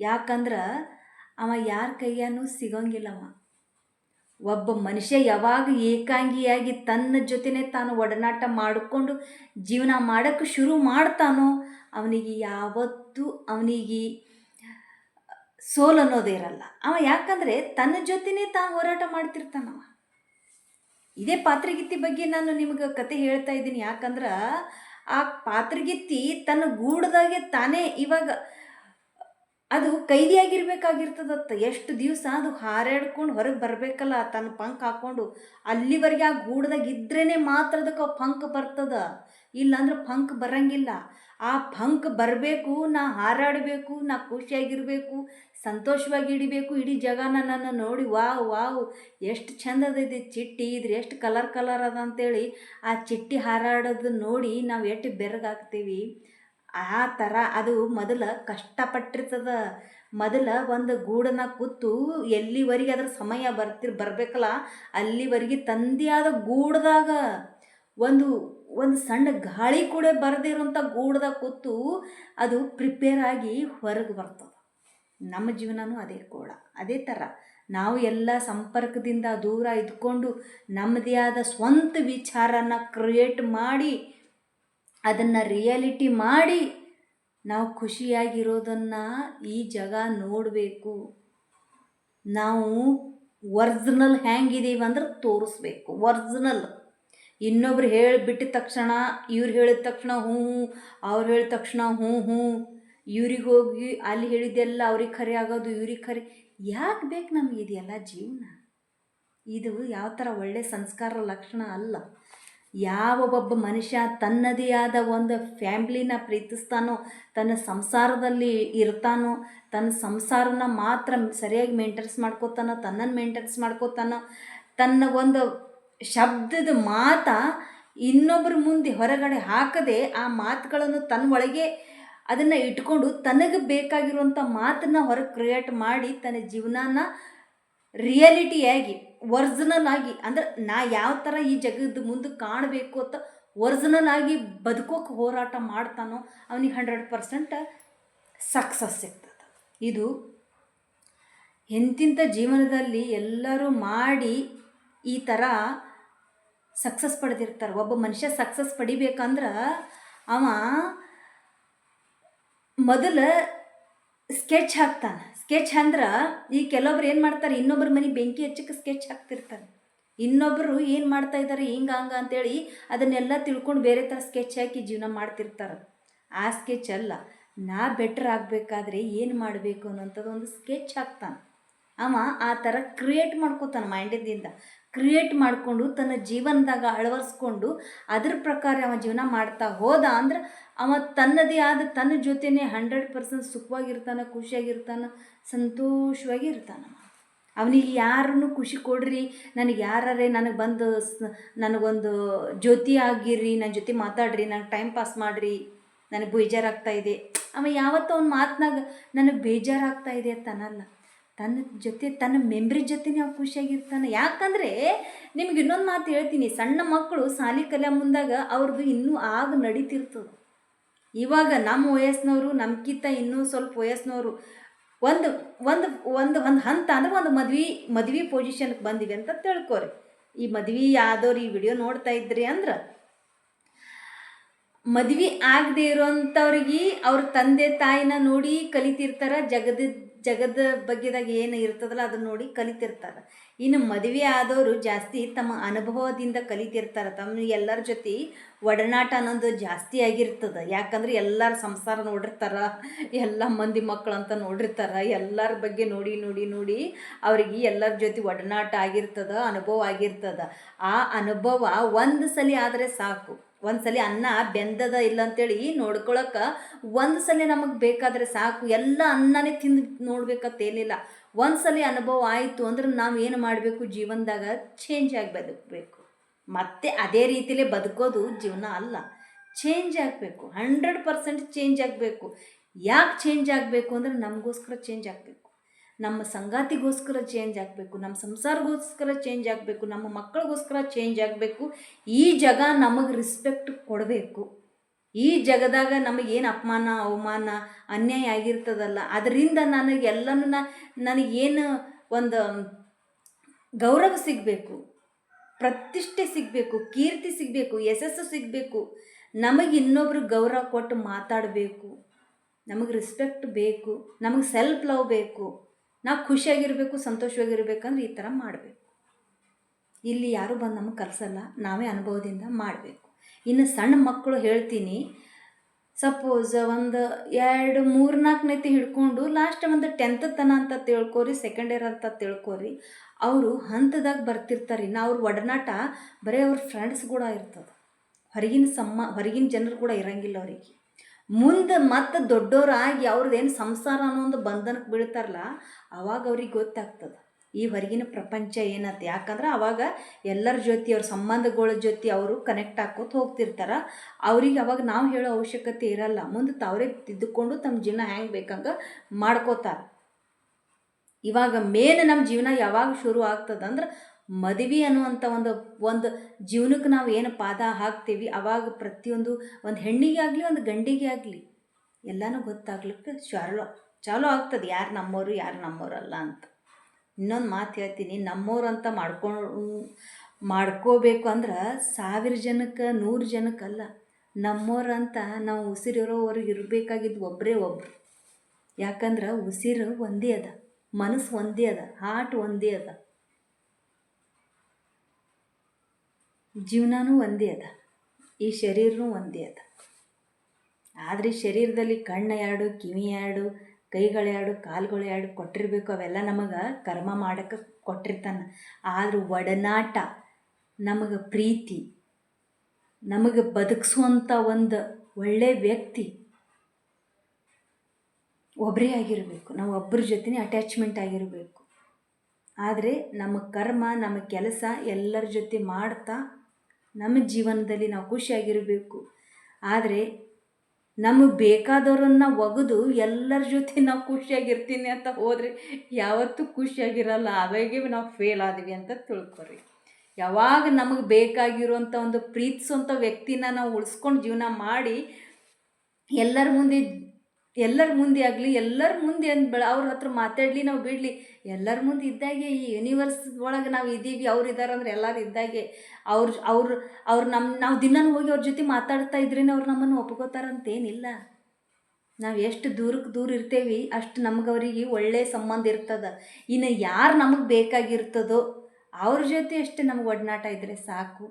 ಯಾಕಂದ್ರೆ ಅವ ಯಾರ ಕೈಯಾನು ಸಿಗೋಂಗಿಲ್ಲವ. ಒಬ್ಬ ಮನುಷ್ಯ ಯಾವಾಗ ಏಕಾಂಗಿಯಾಗಿ ತನ್ನ ಜೊತೆನೆ ತಾನು ಒಡನಾಟ ಮಾಡಿಕೊಂಡು ಜೀವನ ಮಾಡೋಕ್ಕೆ ಶುರು ಮಾಡ್ತಾನೋ, ಅವನಿಗೆ ಯಾವತ್ತೂ ಅವನಿಗೆ ಸೋಲು ಇರಲ್ಲ. ಅವ ಯಾಕಂದರೆ ತನ್ನ ಜೊತೆನೇ ತಾನು ಹೋರಾಟ ಮಾಡ್ತಿರ್ತಾನವ. ಇದೇ ಪಾತ್ರಗಿತ್ತಿ ಬಗ್ಗೆ ನಾನು ನಿಮಗೆ ಕತೆ ಹೇಳ್ತಾ ಇದ್ದೀನಿ. ಯಾಕಂದ್ರೆ ಆ ಪಾತ್ರಗಿತ್ತಿ ತನ್ನ ಗೂಡದಾಗೆ ತಾನೇ ಇವಾಗ ಅದು ಕೈದಿಯಾಗಿರ್ಬೇಕಾಗಿರ್ತದತ್ತ. ಎಷ್ಟು ದಿವಸ ಅದು ಹಾರಾಡ್ಕೊಂಡು ಹೊರಗೆ ಬರಬೇಕಲ್ಲ ತನ್ನ ಪಂಕ್ ಹಾಕ್ಕೊಂಡು ಅಲ್ಲಿವರೆಗೆ ಆ ಗೂಡದಾಗ ಇದ್ರೇ ಮಾತ್ರ ಅದಕ್ಕೆ ಪಂಕ್ ಬರ್ತದ. ಇಲ್ಲಾಂದ್ರೆ ಪಂಕ್ ಬರಂಗಿಲ್ಲ. ಆ ಪಂಕ್ ಬರಬೇಕು, ನಾ ಹಾರಾಡಬೇಕು, ನಾ ಖುಷಿಯಾಗಿರಬೇಕು, ಸಂತೋಷವಾಗಿ ಇಡಿಬೇಕು, ಇಡೀ ಜಗನ ನನ್ನ ನೋಡಿ ವಾವ್ ವಾವ್, ಎಷ್ಟು ಚಂದ ಅದ ಇದು ಚಿಟ್ಟಿ ಇದ್ರೆ ಎಷ್ಟು ಕಲರ್ ಕಲರ್ ಅದ ಅಂತೇಳಿ ಆ ಚಿಟ್ಟಿ ಹಾರಾಡೋದು ನೋಡಿ ನಾವು ಎಷ್ಟು ಬೆರಗಾಗ್ತೀವಿ. ಆ ಥರ ಅದು ಮೊದಲು ಕಷ್ಟಪಟ್ಟಿರ್ತದ. ಮೊದಲ ಒಂದು ಗೂಡನ್ನ ಕೂತು ಎಲ್ಲಿವರೆಗೆ ಅದ್ರ ಸಮಯ ಬರ್ತಿರ್ ಬರಬೇಕಲ್ಲ, ಅಲ್ಲಿವರೆಗೆ ತಂದೆ ಆದ ಗೂಡ್ದಾಗ ಒಂದು ಒಂದು ಸಣ್ಣ ಗಾಳಿ ಕೂಡ ಬರದಿರೋಂಥ ಗೂಡ್ದಾಗ ಕೂತು ಅದು ಪ್ರಿಪೇರ್ ಆಗಿ ಹೊರಗೆ ಬರ್ತದೆ. ನಮ್ಮ ಜೀವನವೂ ಅದೇ ಕೂಡ ಅದೇ ಥರ ನಾವು ಎಲ್ಲ ಸಂಪರ್ಕದಿಂದ ದೂರ ಇದ್ಕೊಂಡು ನಮ್ಮದೇ ಆದ ಸ್ವಂತ ವಿಚಾರನ ಕ್ರಿಯೇಟ್ ಮಾಡಿ ಅದನ್ನು ರಿಯಾಲಿಟಿ ಮಾಡಿ ನಾವು ಖುಷಿಯಾಗಿರೋದನ್ನು ಈ ಜಗ ನೋಡಬೇಕು. ನಾವು ಒರ್ಜಿನಲ್ ಹೆಂಗಿದೀವಿ ಅಂದ್ರೆ ತೋರಿಸ್ಬೇಕು ಒರ್ಜಿನಲ್ ಇನ್ನೊಬ್ರು ಹೇಳಿಬಿಟ್ಟ ತಕ್ಷಣ, ಇವ್ರು ಹೇಳಿದ ತಕ್ಷಣ ಹ್ಞೂ ಅವ್ರು ಹೇಳಿದ ತಕ್ಷಣ ಹ್ಞೂ ಹ್ಞೂ ಇವ್ರಿಗೆ ಹೋಗಿ ಅಲ್ಲಿ ಹೇಳಿದ್ದೆಲ್ಲ ಅವ್ರಿಗೆ ಖರೆ ಆಗೋದು, ಇವ್ರಿಗೆ ಖರೆ. ಯಾಕೆ ಬೇಕು ನಮಗೆ ಇದೆಲ್ಲ ಜೀವನ? ಇದು ಯಾವ ಥರ ಒಳ್ಳೆಯ ಸಂಸ್ಕಾರ ಲಕ್ಷಣ ಅಲ್ಲ. ಯಾವ ಒಬ್ಬ ಮನುಷ್ಯ ತನ್ನದೇ ಆದ ಒಂದು ಫ್ಯಾಮ್ಲಿನ ಪ್ರೀತಿಸ್ತಾನೋ, ತನ್ನ ಸಂಸಾರದಲ್ಲಿ ಇರ್ತಾನೋ, ತನ್ನ ಸಂಸಾರನ ಮಾತ್ರ ಸರಿಯಾಗಿ ಮೇಂಟೆನ್ಸ್ ಮಾಡ್ಕೋತಾನೋ ತನ್ನನ್ನು ಮೇಂಟೆನ್ಸ್ ಮಾಡ್ಕೋತಾನೋ, ತನ್ನ ಒಂದು ಶಬ್ದದ ಮಾತ ಇನ್ನೊಬ್ಬರ ಮುಂದೆ ಹೊರಗಡೆ ಹಾಕದೆ ಆ ಮಾತುಗಳನ್ನು ತನ್ನ ಒಳಗೆ ಅದನ್ನು ಇಟ್ಕೊಂಡು ತನಗೆ ಬೇಕಾಗಿರುವಂಥ ಮಾತನ್ನು ಹೊರಗೆ ಕ್ರಿಯೇಟ್ ಮಾಡಿ ತನ್ನ ಜೀವನಾನ ರಿಯಾಲಿಟಿಯಾಗಿ, ಒರ್ಜಿನಲ್ ಆಗಿ, ಅಂದ್ರೆ ನಾ ಯಾವ ಥರ ಈ ಜಗದ ಮುಂದೆ ಕಾಣಬೇಕು ಅಂತ ಒರ್ಜಿನಲ್ ಆಗಿ ಬದುಕೋಕೆ ಹೋರಾಟ ಮಾಡ್ತಾನೋ ಅವನಿಗೆ ಹಂಡ್ರೆಡ್ ಪರ್ಸೆಂಟ್ ಸಕ್ಸಸ್ ಸಿಗ್ತದೆ. ಇದು ಎಂತಿಂಥ ಜೀವನದಲ್ಲಿ ಎಲ್ಲರೂ ಮಾಡಿ ಈ ಥರ ಸಕ್ಸಸ್ ಪಡೆದಿರ್ತಾರೆ. ಒಬ್ಬ ಮನುಷ್ಯ ಸಕ್ಸಸ್ ಪಡಿಬೇಕಂದ್ರೆ ಅವ ಮೊದಲ ಸ್ಕೆಚ್ ಹಾಕ್ತಾನೆ. ಸ್ಕೆಚ್ ಅಂದ್ರೆ ಈ ಕೆಲವೊಬ್ರು ಏನು ಮಾಡ್ತಾರೆ? ಇನ್ನೊಬ್ಬರ ಮನೆ ಬೆಂಕಿ ಹಚ್ಚಕ್ಕೆ ಸ್ಕೆಚ್ ಹಾಕ್ತಿರ್ತಾರೆ. ಇನ್ನೊಬ್ಬರು ಏನು ಮಾಡ್ತಾ ಇದ್ದಾರೆ ಹಿಂಗೆ, ಹಂಗೆ ಅಂತೇಳಿ ಅದನ್ನೆಲ್ಲ ತಿಳ್ಕೊಂಡು ಬೇರೆ ಥರ ಸ್ಕೆಚ್ ಹಾಕಿ ಜೀವನ ಮಾಡ್ತಿರ್ತಾರೆ. ಆ ಸ್ಕೆಚ್ ಅಲ್ಲ. ನಾ ಬೆಟ್ರ್ ಆಗಬೇಕಾದ್ರೆ ಏನು ಮಾಡಬೇಕು ಅನ್ನೋಂಥದ್ದು ಒಂದು ಸ್ಕೆಚ್ ಹಾಕ್ತಾನೆ. ಅವ ಆ ಥರ ಕ್ರಿಯೇಟ್ ಮಾಡ್ಕೋತಾನೆ ಮೈಂಡಿಂದ ಕ್ರಿಯೇಟ್ ಮಾಡಿಕೊಂಡು ತನ್ನ ಜೀವನದಾಗ ಅಳವಡಿಸ್ಕೊಂಡು ಅದ್ರ ಪ್ರಕಾರ ಅವ ಜೀವನ ಮಾಡ್ತಾ ಹೋದ ಅಂದ್ರೆ ಅವ ತನ್ನದೇ ಆದ ತನ್ನ ಜೊತೆನೇ ಹಂಡ್ರೆಡ್ ಪರ್ಸೆಂಟ್ ಸುಖವಾಗಿರ್ತಾನೆ, ಖುಷಿಯಾಗಿರ್ತಾನೆ ಸಂತೋಷವಾಗಿ ಇರ್ತಾನೆ ಅವನಿಗೆ ಯಾರನ್ನು ಖುಷಿ ಕೊಡ್ರಿ, ನನಗೆ ಯಾರೇ ನನಗೆ ಬಂದು ನನಗೊಂದು ಜ್ಯೋತಿ ಆಗಿರ್ರಿ ನನ್ನ ಜೊತೆ ಮಾತಾಡ್ರಿ ನನಗೆ ಟೈಮ್ ಪಾಸ್ ಮಾಡಿರಿ, ನನಗೆ ಬೇಜಾರಾಗ್ತಾ ಇದೆ. ಅವ ಯಾವತ್ತೂ ಅವ್ನ ಮಾತನಾಗ ನನಗೆ ಬೇಜಾರಾಗ್ತಾ ಇದೆ ಅಂತ ತನ್ನ ಜೊತೆ, ತನ್ನ ಮೆಮ್ರಿ ಜೊತೆನೇ ಅವ್ನು ಖುಷಿಯಾಗಿರ್ತಾನೆ. ಯಾಕಂದರೆ ನಿಮ್ಗೆ ಇನ್ನೊಂದು ಮಾತು ಹೇಳ್ತೀನಿ. ಸಣ್ಣ ಮಕ್ಕಳು ಸಾಲಿ ಕಲಿಯೋ ಮುಂದಾಗ ಅವ್ರದ್ದು ಇನ್ನೂ ಆಗ ನಡೀತಿರ್ತದೆ. ಇವಾಗ ನಮ್ಮ ವಯಸ್ಸಿನವರು ನಮ್ಗಿಂತ ಇನ್ನೂ ಸ್ವಲ್ಪ ವಯಸ್ಸಿನವರು ಒಂದು ಒಂದು ಒಂದು ಒಂದು ಹಂತ ಅಂದ್ರೆ ಒಂದು ಮದ್ವೆ ಮದ್ವೆ ಪೊಸಿಷನ್ಗೆ ಬಂದಿವಿ ಅಂತ ತಿಳ್ಕೊರಿ. ಈ ಮದ್ವೆ ಆದವ್ರು ಈ ವಿಡಿಯೋ ನೋಡ್ತಾ ಇದ್ರಿ ಅಂದ್ರೆ ಮದ್ವೆ ಆಗದೆ ಇರೋಂಥವ್ರಿಗೆ ಅವ್ರ ತಂದೆ ತಾಯಿನ ನೋಡಿ ಕಲಿತಿರ್ತಾರೆ ಜಗದ ಜಗದ ಬಗ್ಗೆದಾಗ ಏನು ಇರ್ತದಲ್ಲ ಅದನ್ನ ನೋಡಿ ಕಲಿತಿರ್ತಾರೆ. ಇನ್ನು ಮದುವೆ ಆದವರು ಜಾಸ್ತಿ ತಮ್ಮ ಅನುಭವದಿಂದ ಕಲಿತಿರ್ತಾರೆ. ತಮ್ಮ ಎಲ್ಲರ ಜೊತೆ ಒಡನಾಟ ಅನ್ನೋದು ಜಾಸ್ತಿ ಆಗಿರ್ತದೆ. ಯಾಕಂದ್ರೆ ಎಲ್ಲರ ಸಂಸಾರ ನೋಡಿರ್ತಾರೆ. ಎಲ್ಲ ಮಂದಿ ಮಕ್ಕಳು ಅಂತ ನೋಡಿರ್ತಾರೆ. ಎಲ್ಲರ ಬಗ್ಗೆ ನೋಡಿ ನೋಡಿ ನೋಡಿ ಅವ್ರಿಗೆ ಎಲ್ಲರ ಜೊತೆ ಒಡನಾಟ ಆಗಿರ್ತದ, ಅನುಭವ ಆಗಿರ್ತದೆ. ಆ ಅನುಭವ ಒಂದು ಸಲ ಆದರೆ ಸಾಕು. ಒಂದು ಸಲ ಅನ್ನ ಬೆಂದದ ಇಲ್ಲ ಅಂತೇಳಿ ನೋಡ್ಕೊಳಕ್ಕೆ ಒಂದು ಸಲ ನಮಗೆ ಬೇಕಾದರೆ ಸಾಕು. ಎಲ್ಲ ಅನ್ನನೇ ತಿಂದು ನೋಡ್ಬೇಕತ್ತೇನಿಲ್ಲ ಒಂದು ಒಂದ್ಸಲಿ ಅನುಭವ ಆಯಿತು ಅಂದ್ರೆ ನಾವು ಏನು ಮಾಡಬೇಕು? ಜೀವನದಾಗ ಚೇಂಜ್ ಆಗಿ ಬದುಕಬೇಕು. ಮತ್ತೆ ಅದೇ ರೀತಿಲೇ ಬದುಕೋದು ಜೀವನ ಅಲ್ಲ. ಚೇಂಜ್ ಆಗಬೇಕು. ಹಂಡ್ರೆಡ್ ಪರ್ಸೆಂಟ್ ಚೇಂಜ್ ಆಗಬೇಕು. ಯಾಕೆ ಚೇಂಜ್ ಆಗಬೇಕು ಅಂದರೆ ನಮಗೋಸ್ಕರ ಚೇಂಜ್ ಆಗಬೇಕು. ನಮ್ಮ ಸಂಗಾತಿಗೋಸ್ಕರ ಚೇಂಜ್ ಆಗಬೇಕು, ನಮ್ಮ ಸಂಸಾರಗೋಸ್ಕರ ಚೇಂಜ್ ಆಗಬೇಕು, ನಮ್ಮ ಮಕ್ಕಳಿಗೋಸ್ಕರ ಚೇಂಜ್ ಆಗಬೇಕು. ಈ ಜಗ ನಮಗೆ ರಿಸ್ಪೆಕ್ಟ್ ಕೊಡಬೇಕು. ಈ ಜಗದಾಗ ನಮಗೇನು ಅಪಮಾನ, ಅವಮಾನ, ಅನ್ಯಾಯ ಆಗಿರ್ತದಲ್ಲ, ಅದರಿಂದ ನನಗೆ ಎಲ್ಲನೂ ನನಗೇನು ಒಂದು ಗೌರವ ಸಿಗಬೇಕು, ಪ್ರತಿಷ್ಠೆ ಸಿಗಬೇಕು, ಕೀರ್ತಿ ಸಿಗಬೇಕು, ಯಶಸ್ಸು ಸಿಗಬೇಕು. ನಮಗೆ ಇನ್ನೊಬ್ರು ಗೌರವ ಕೊಟ್ಟು ಮಾತಾಡಬೇಕು. ನಮಗೆ ರೆಸ್ಪೆಕ್ಟ್ ಬೇಕು. ನಮಗೆ ಸೆಲ್ಫ್ ಲವ್ ಬೇಕು. ನಾವು ಖುಷಿಯಾಗಿರಬೇಕು, ಸಂತೋಷವಾಗಿರ್ಬೇಕಂದ್ರೆ ಈ ಥರ ಮಾಡಬೇಕು. ಇಲ್ಲಿ ಯಾರೂ ಬಂದು ನಮಗೆ ಕಲಿಸಲ್ಲ ನಾವೇ ಅನುಭವದಿಂದ ಮಾಡಬೇಕು. ಇನ್ನು ಸಣ್ಣ ಮಕ್ಕಳು ಹೇಳ್ತೀನಿ ಸಪೋಸ್ ಒಂದು ಎರಡು ಮೂರು ನಾಲ್ಕನೇತಿ ಹಿಡ್ಕೊಂಡು ಲಾಸ್ಟ್ ಒಂದು ಟೆಂತ್ ತನ ಅಂತ ತಿಳ್ಕೊರಿ ಸೆಕೆಂಡ್ ಇಯರ್ ಅಂತ ತಿಳ್ಕೊರಿ, ಅವರು ಹಂತದಾಗ ಬರ್ತಿರ್ತಾರೆ. ನಾವು ಅವ್ರ ಒಡನಾಟ ಬರೀ ಅವ್ರ ಫ್ರೆಂಡ್ಸ್ ಕೂಡ ಇರ್ತದೆ. ಹೊರಗಿನ ಸಮ್ಮ, ಹೊರಗಿನ ಜನರು ಕೂಡ ಇರಂಗಿಲ್ಲ ಅವರಿಗೆ. ಮುಂದೆ ಮತ್ತೆ ದೊಡ್ಡವರಾಗಿ ಅವ್ರದ್ದೇನು ಸಂಸಾರ ಅನ್ನೋ ಒಂದು ಬಂಧನಕ್ಕೆ ಬೀಳ್ತಾರಲ್ಲ, ಅವಾಗ ಅವ್ರಿಗೆ ಗೊತ್ತಾಗ್ತದೆ. ಈ ಹೊರಗಿನ ಪ್ರಪಂಚ ಏನತ್ತ ಯಾಕಂದ್ರೆ ಅವಾಗ ಎಲ್ಲರ ಜೊತೆ, ಅವ್ರ ಸಂಬಂಧಗಳ ಜೊತೆ ಅವರು ಕನೆಕ್ಟ್ ಹಾಕೋತ ಹೋಗ್ತಿರ್ತಾರೆ. ಅವ್ರಿಗೆ ಅವಾಗ ನಾವು ಹೇಳೋ ಅವಶ್ಯಕತೆ ಇರಲ್ಲ. ಮುಂದೆ ತಾವರೇ ತಿದ್ದುಕೊಂಡು ತಮ್ಮ ಜೀವನ ಹೆಂಗೆ ಬೇಕಂಗೆ ಮಾಡ್ಕೋತಾರೆ. ಇವಾಗ ಮೇನ್ ನಮ್ಮ ಜೀವನ ಯಾವಾಗ ಶುರು ಆಗ್ತದಂದ್ರೆ ಮದುವೆ ಅನ್ನುವಂಥ ಒಂದು ಒಂದು ಜೀವನಕ್ಕೆ ನಾವು ಏನು ಪಾದ ಹಾಕ್ತೀವಿ, ಅವಾಗ ಪ್ರತಿಯೊಂದು ಒಂದು ಹೆಣ್ಣಿಗೆ ಆಗಲಿ ಒಂದು ಗಂಡಿಗೆ ಆಗಲಿ ಎಲ್ಲನೂ ಗೊತ್ತಾಗ್ಲಿಕ್ಕೆ ಚಾಲೋ ಚಾಲೋ ಆಗ್ತದೆ. ಯಾರು ನಮ್ಮವರು ಯಾರು ನಮ್ಮವರಲ್ಲ ಅಂತ. ಇನ್ನೊಂದು ಮಾತು ಹೇಳ್ತೀನಿ. ನಮ್ಮವ್ರು ಅಂತ ಮಾಡ್ಕೊಂಡು ಮಾಡ್ಕೋಬೇಕು ಅಂದ್ರೆ ಸಾವಿರ ಜನಕ್ಕೆ, ನೂರು ಜನಕ್ಕಲ್ಲ. ನಮ್ಮವ್ರಂತ ನಾವು ಉಸಿರಿರೋವರೆಗೆ ಇರಬೇಕಾಗಿದ್ದು ಒಬ್ಬರೇ ಒಬ್ಬರು ಯಾಕಂದ್ರೆ ಉಸಿರು ಒಂದೇ ಅದ, ಮನಸ್ಸು ಒಂದೇ ಅದ ಹಾರ್ಟ್ ಒಂದೇ ಅದ. ಜೀವನನೂ ಒಂದೇ ಅದ, ಈ ಶರೀರನೂ ಒಂದೇ ಅದ. ಆದರೆ ಈ ಶರೀರದಲ್ಲಿ ಕಣ್ಣು ಎರಡು ಕಿವಿ ಎರಡು ಕೈಗಳು ಎರಡು ಕಾಲುಗಳು ಎರಡು ಕೊಟ್ಟಿರಬೇಕು, ಅವೆಲ್ಲ ನಮಗೆ ಕರ್ಮ ಮಾಡೋಕ್ಕೆ ಕೊಟ್ಟಿರ್ತಾನೆ. ಆದ್ರೆ ಒಡನಾಟ ನಮಗೆ ಪ್ರೀತಿ, ನಮಗೆ ಬದುಕಿಸುವಂಥ ಒಂದು ಒಳ್ಳೆ ವ್ಯಕ್ತಿ ಒಬ್ಬರೇ ಆಗಿರಬೇಕು. ನಾವು ಒಬ್ಬರ ಜೊತೆನೇ ಅಟ್ಯಾಚ್ಮೆಂಟ್ ಆಗಿರಬೇಕು. ಆದರೆ ನಮ್ಮ ಕರ್ಮ, ನಮ್ಮ ಕೆಲಸ ಎಲ್ಲರ ಜೊತೆ ಮಾಡ್ತಾ ನಮ್ಮ ಜೀವನದಲ್ಲಿ ನಾವು ಖುಷಿಯಾಗಿರಬೇಕು. ಆದರೆ ನಮಗೆ ಬೇಕಾದವರನ್ನು ಒಗೆದು ಎಲ್ಲರ ಜೊತೆ ನಾವು ಖುಷಿಯಾಗಿರ್ತೀನಿ ಅಂತ ಹೋದರೆ ಯಾವತ್ತೂ ಖುಷಿಯಾಗಿರಲ್ಲ. ಅವಾಗೆ ನಾವು ಫೇಲ್ ಆದ್ವಿ ಅಂತ ತಿಳ್ಕೊರಿ. ಯಾವಾಗ ನಮಗೆ ಬೇಕಾಗಿರುವಂಥ ಒಂದು ಪ್ರೀತಿಸುವಂಥ ವ್ಯಕ್ತಿನ ನಾವು ಉಳಿಸ್ಕೊಂಡು ಜೀವನ ಮಾಡಿ ಎಲ್ಲರ ಮುಂದೆ ಎಲ್ಲರ ಮುಂದೆ ಆಗಲಿ, ಎಲ್ಲರ ಮುಂದೆ ಅಂದ್ ಬೆಳ, ಅವ್ರ ಹತ್ರ ಮಾತಾಡಲಿ, ನಾವು ಬಿಡಲಿ. ಎಲ್ಲರ ಮುಂದೆ ಇದ್ದಾಗೆ ಈ ಯೂನಿವರ್ಸ್ ಒಳಗೆ ನಾವು ಇದ್ದೀವಿ ಅವ್ರು ಇದ್ದಾರೆ ಅಂದ್ರೆ ಎಲ್ಲರೂ ಇದ್ದಾಗೆ. ಅವ್ರ ಅವ್ರು ಅವ್ರು ನಮ್ಮ ನಾವು ದಿನಾನು ಹೋಗಿ ಅವ್ರ ಜೊತೆ ಮಾತಾಡ್ತಾ ಇದ್ರೇನೆ ಅವ್ರು ನಮ್ಮನ್ನು ಒಪ್ಕೋತಾರಂತೇನಿಲ್ಲ. ನಾವು ಎಷ್ಟು ದೂರಕ್ಕೆ ದೂರ ಇರ್ತೇವಿ, ಅಷ್ಟು ನಮ್ಗೆ ಅವರಿಗೆ ಒಳ್ಳೆಯ ಸಂಬಂಧ ಇರ್ತದೆ. ಇನ್ನು ಯಾರು ನಮಗೆ ಬೇಕಾಗಿರ್ತದೋ, ಅವ್ರ ಜೊತೆ ಅಷ್ಟೇ ನಮ್ಗೆ ಒಡನಾಟ ಇದ್ದರೆ ಸಾಕು.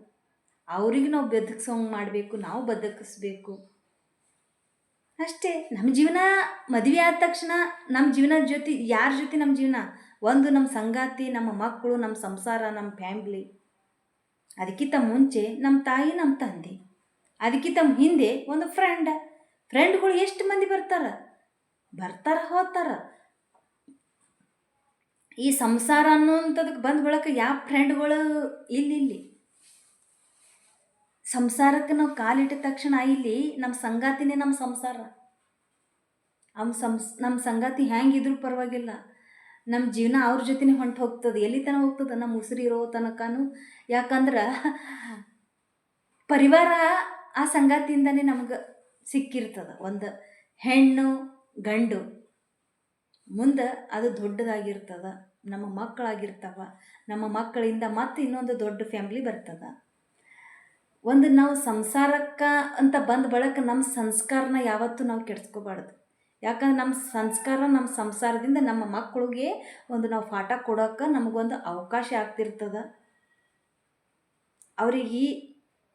ಅವ್ರಿಗೆ ನಾವು ಬದುಕ್ಸೋಂಗೆ ಮಾಡಬೇಕು, ನಾವು ಬದುಕಿಸ್ಬೇಕು. ಅಷ್ಟೇ ನಮ್ಮ ಜೀವನ ಮದುವೆ ಆದ ತಕ್ಷಣ ನಮ್ಮ ಜೀವನದ ಜೊತೆ, ಯಾರ ಜೊತೆ ನಮ್ಮ ಜೀವನ? ಒಂದು ನಮ್ಮ ಸಂಗಾತಿ, ನಮ್ಮ ಮಕ್ಕಳು ನಮ್ಮ ಸಂಸಾರ ನಮ್ಮ ಫ್ಯಾಮ್ಲಿ. ಅದಕ್ಕಿಂತ ಮುಂಚೆ ನಮ್ಮ ತಾಯಿ ನಮ್ಮ ತಂದೆ. ಅದಕ್ಕಿಂತ ಹಿಂದೆ ಒಂದು ಫ್ರೆಂಡ್ ಫ್ರೆಂಡ್ಗಳು ಎಷ್ಟು ಮಂದಿ ಬರ್ತಾರ? ಬರ್ತಾರ, ಹೋತಾರ. ಈ ಸಂಸಾರ ಅನ್ನೋಂಥದಕ್ಕೆ ಬಂದ ಯಾವ ಫ್ರೆಂಡ್ಗಳು ಇಲ್ಲಿ ಇಲ್ಲಿ ಸಂಸಾರಕ್ಕೆ ನಾವು ಕಾಲಿಟ್ಟ ತಕ್ಷಣ ಇಲ್ಲಿ ನಮ್ಮ ಸಂಗಾತಿನೇ ನಮ್ಮ ಸಂಸಾರ. ಅವ್ನ ಸಂಸ್ ನಮ್ಮ ಸಂಗಾತಿ ಹೆಂಗಿದ್ರು ಪರವಾಗಿಲ್ಲ. ನಮ್ಮ ಜೀವನ ಅವ್ರ ಜೊತೆನೇ ಹೊಂಟು ಹೋಗ್ತದೆ. ಎಲ್ಲಿ ತನಕ ಹೋಗ್ತದೆ? ನಮ್ಮ ಉಸಿರು ಇರೋ ತನಕನು. ಯಾಕಂದ್ರೆ ಪರಿವಾರ ಆ ಸಂಗಾತಿಯಿಂದನೇ ನಮ್ಗೆ ಸಿಕ್ಕಿರ್ತದೆ. ಒಂದು ಹೆಣ್ಣು, ಗಂಡು. ಮುಂದೆ ಅದು ದೊಡ್ಡದಾಗಿರ್ತದೆ. ನಮ್ಮ ಮಕ್ಕಳಾಗಿರ್ತವೆ. ನಮ್ಮ ಮಕ್ಕಳಿಂದ ಮತ್ತೆ ಇನ್ನೊಂದು ದೊಡ್ಡ ಫ್ಯಾಮ್ಲಿ ಬರ್ತದ. ಒಂದು ನಾವು ಸಂಸಾರಕ್ಕೆ ಅಂತ ಬಂದ ಬಳಕ ನಮ್ಮ ಸಂಸ್ಕಾರನ ಯಾವತ್ತೂ ನಾವು ಕೆಡಿಸ್ಕೋಬಾರ್ದು. ಯಾಕಂದ್ರೆ ನಮ್ಮ ಸಂಸ್ಕಾರ ನಮ್ಮ ಸಂಸಾರದಿಂದ ನಮ್ಮ ಮಕ್ಕಳಿಗೆ ಒಂದು ನಾವು ಪಾಠ ಕೊಡೋಕೆ ನಮಗೊಂದು ಅವಕಾಶ ಆಗ್ತಿರ್ತದ. ಅವ್ರಿಗೆ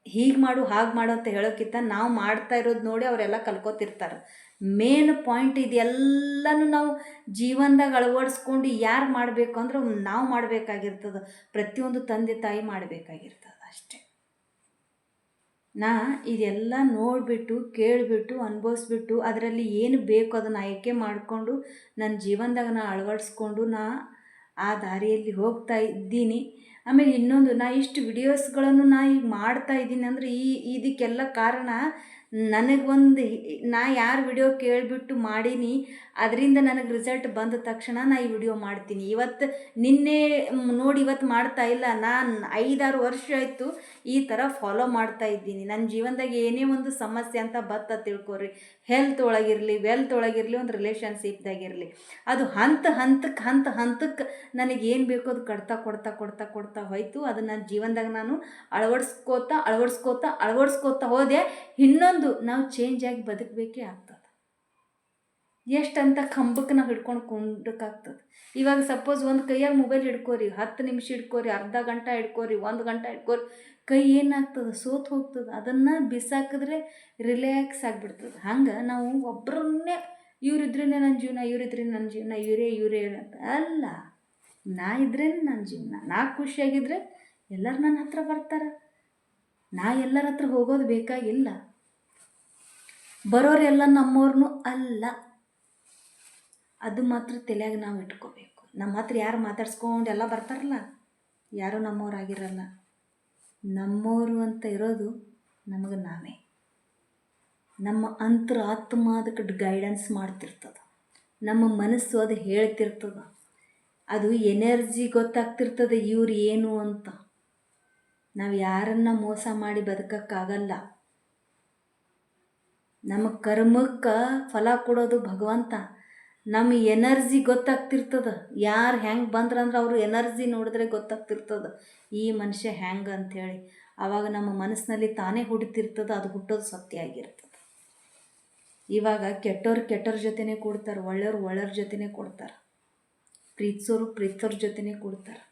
ಹೀಗೆ ಮಾಡು, ಹಾಗೆ ಮಾಡು ಅಂತ ಹೇಳೋಕ್ಕಿಂತ ನಾವು ಮಾಡ್ತಾ ಇರೋದು ನೋಡಿ ಅವರೆಲ್ಲ ಕಲ್ಕೋತಿರ್ತಾರೆ. ಮೇನ್ ಪಾಯಿಂಟ್ ಇದೆಲ್ಲನೂ ನಾವು ಜೀವನದಾಗ ಅಳವಡಿಸ್ಕೊಂಡು ಯಾರು ಮಾಡಬೇಕು ಅಂದ್ರೆ ನಾವು ಮಾಡಬೇಕಾಗಿರ್ತದೆ. ಪ್ರತಿಯೊಂದು ತಂದೆ ತಾಯಿ ಮಾಡಬೇಕಾಗಿರ್ತದೆ ಅಷ್ಟೇ. ನಾ ಇದೆಲ್ಲ ನೋಡಿಬಿಟ್ಟು, ಕೇಳಿಬಿಟ್ಟು, ಅನುಭವಿಸ್ಬಿಟ್ಟು, ಅದರಲ್ಲಿ ಏನು ಬೇಕು ಅದನ್ನು ಆಯ್ಕೆ ಮಾಡಿಕೊಂಡು ನನ್ನ ಜೀವನದಾಗ ನಾ ಅಳವಡಿಸ್ಕೊಂಡು ನಾ ಆ ದಾರಿಯಲ್ಲಿ ಹೋಗ್ತಾ ಇದ್ದೀನಿ. ಆಮೇಲೆ ಇನ್ನೊಂದು, ನಾ ಇಷ್ಟು ವಿಡಿಯೋಸ್ಗಳನ್ನು ನಾ ಈಗ ಮಾಡ್ತಾ ಇದ್ದೀನಿ ಅಂದರೆ ಈ, ಇದಕ್ಕೆಲ್ಲ ಕಾರಣ ನನಗೊಂದು, ನಾ ಯಾರು ವಿಡಿಯೋ ಕೇಳಿಬಿಟ್ಟು ಮಾಡೀನಿ ಅದರಿಂದ ನನಗೆ ರಿಸಲ್ಟ್ ಬಂದ ತಕ್ಷಣ ನಾ ಈ ವಿಡಿಯೋ ಮಾಡ್ತೀನಿ. ಇವತ್ತು ನಿನ್ನೆ ನೋಡಿ ಇವತ್ತು ಮಾಡ್ತಾ ಇಲ್ಲ. ನಾನು ಐದಾರು ವರ್ಷ ಆಯಿತು ಈ ಥರ ಫಾಲೋ ಮಾಡ್ತಾ ಇದ್ದೀನಿ. ನನ್ನ ಜೀವನದಾಗ ಏನೇ ಒಂದು ಸಮಸ್ಯೆ ಅಂತ ಬತ್ತ ತಿಳ್ಕೊರಿ. ಹೆಲ್ತ್ ಒಳಗಿರಲಿ ವೆಲ್ತ್ ಒಳಗಿರಲಿ, ಒಂದು ರಿಲೇಷನ್ಶಿಪ್ದಾಗಿರಲಿ ಅದು ಹಂತ ಹಂತಕ್ಕೆ ಹಂತ ಹಂತಕ್ಕೆ ನನಗೆ ಏನು ಬೇಕೋ ಅದು ಕಡ್ತಾ ಕೊಡ್ತಾ ಕೊಡ್ತಾ ಕೊಡ್ತಾ ಹೋಯ್ತು. ಅದು ನನ್ನ ಜೀವನದಾಗ ನಾನು ಅಳವಡಿಸ್ಕೋತಾ ಅಳವಡಿಸ್ಕೋತಾ ಅಳವಡಿಸ್ಕೋತಾ ಹೋದೆ. ಇನ್ನೊಂದು ನಾವು ಚೇಂಜ್ ಆಗಿ ಬದುಕಬೇಕೇ ಎಷ್ಟಂತ ಕಂಬಕ್ಕೆ ನಾವು ಹಿಡ್ಕೊಂಡು ಕುಂಡಕ್ಕಾಗ್ತದೆ. ಇವಾಗ ಸಪೋಸ್ ಒಂದು ಕೈಯಾಗ ಮೊಬೈಲ್ ಹಿಡ್ಕೋರಿ, ಹತ್ತು ನಿಮಿಷ ಹಿಡ್ಕೋರಿ, ಅರ್ಧ ಗಂಟೆ ಹಿಡ್ಕೋರಿ, ಒಂದು ಗಂಟೆ ಹಿಡ್ಕೋರಿ, ಕೈ ಏನಾಗ್ತದೆ? ಸೋತು ಹೋಗ್ತದೆ. ಅದನ್ನು ಬಿಸಾಕಿದ್ರೆ ರಿಲ್ಯಾಕ್ಸ್ ಆಗಿಬಿಡ್ತದೆ. ಹಂಗೆ ನಾವು ಒಬ್ಬರನ್ನೇ ಇವರಿದ್ರೇ ನನ್ನ ಜೀವನ ಇವರಿದ್ರೆ ನನ್ನ ಜೀವನ, ಇವರೇ ಇವರೇ ಅಂತ. ಅಲ್ಲ, ನಾ ಇದ್ರೆ ನನ್ನ ಜೀವನ. ನಾ ಖುಷಿಯಾಗಿದ್ದರೆ ಎಲ್ಲರೂ ನನ್ನ ಹತ್ರ ಬರ್ತಾರೆ. ನಾ ಎಲ್ಲರ ಹತ್ರ ಹೋಗೋದು ಬೇಕಾಗಿಲ್ಲ. ಬರೋರೆಲ್ಲ ನಮ್ಮವ್ರನ್ನೂ ಅಲ್ಲ. ಅದು ಮಾತ್ರ ತಲೆಯಾಗ ನಾವು ಇಟ್ಕೋಬೇಕು. ನಮ್ಮ ಹತ್ರ ಯಾರು ಮಾತಾಡ್ಸ್ಕೊಂಡು ಎಲ್ಲ ಬರ್ತಾರಲ್ಲ, ಯಾರೂ ನಮ್ಮವರಾಗಿರಲ್ಲ. ನಮ್ಮವರು ಅಂತ ಇರೋದು ನಮಗೆ ನಾವೇ. ನಮ್ಮ ಅಂತರ ಆತ್ಮ ಅದಕ್ಕೆ ಗೈಡೆನ್ಸ್ ಮಾಡ್ತಿರ್ತದೆ. ನಮ್ಮ ಮನಸ್ಸು ಅದು ಹೇಳ್ತಿರ್ತದೆ. ಅದು ಎನರ್ಜಿ ಗೊತ್ತಾಗ್ತಿರ್ತದೆ ಇವ್ರು ಏನು ಅಂತ. ನಾವು ಯಾರನ್ನ ಮೋಸ ಮಾಡಿ ಬದುಕಕ್ಕಾಗಲ್ಲ. ನಮ್ಮ ಕರ್ಮಕ್ಕೆ ಫಲ ಕೊಡೋದು ಭಗವಂತ. ನಮ್ಮ ಎನರ್ಜಿ ಗೊತ್ತಾಗ್ತಿರ್ತದ. ಯಾರು ಹೆಂಗೆ ಬಂದ್ರಂದ್ರೆ ಅವರು ಎನರ್ಜಿ ನೋಡಿದ್ರೆ ಗೊತ್ತಾಗ್ತಿರ್ತದ. ಈ ಮನುಷ್ಯ ಹೆಂಗೆ ಅಂಥೇಳಿ ಆವಾಗ ನಮ್ಮ ಮನಸ್ಸಿನಲ್ಲಿ ತಾನೇ ಹುಡ್ತಿರ್ತದ ಅದು ಹುಟ್ಟೋದು ಸತ್ಯ ಆಗಿರ್ತದೆ. ಇವಾಗ ಕೆಟ್ಟವ್ರು ಕೆಟ್ಟವ್ರ ಜೊತೆನೇ ಕೊಡ್ತಾರೆ, ಒಳ್ಳೆಯವ್ರು ಒಳ್ಳೆಯವ್ರ ಜೊತೆನೇ ಕೊಡ್ತಾರೆ. ಪ್ರೀತಿಸೋರು ಪ್ರೀತಿಸೋರ ಜೊತೆನೇ ಕೊಡ್ತಾರೆ.